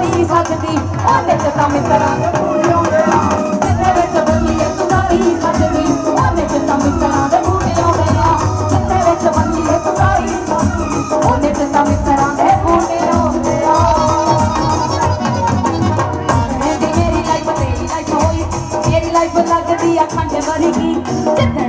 ਸਾਰੀ ਸੱਜਦੀ, ਉਹਦੇ ਚ ਤਾਂ ਮਿੱਤਰਾਂ ਦੇ ਬੂਟੇ ਆਉਂਦੇ ਆ ਜਿੱਥੇ ਵਿੱਚ ਬੰਦੀ ਇੱਕ ਸਾਰੀ ਸੱਜਦੀ, ਉਹਦੇ ਚ ਤਾਂ ਮਿੱਤਰਾਂ ਦੇ ਬੂਟੇ ਆਉਂਦੇ ਆ ਜਿੱਥੇ ਵਿੱਚ ਬੰਦੀ ਇੱਕ ਸਾਰੀ ਸੱਜਦੀ, ਉਹਦੇ ਚ ਤਾਂ ਮਿੱਤਰਾਂ ਦੇ ਬੂਟੇ ਆਉਂਦੇ ਆ ਮੇਰੀ ਲਾਈਫ ਤੇਰੀ ਲਾਈਫ ਹੋਈ, ਮੇਰੀ ਲਾਈਫ ਲੱਗਦੀ ਆ ਖੰਡ ਵਰਗੀ। ਜਿੱਦਣ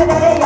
today.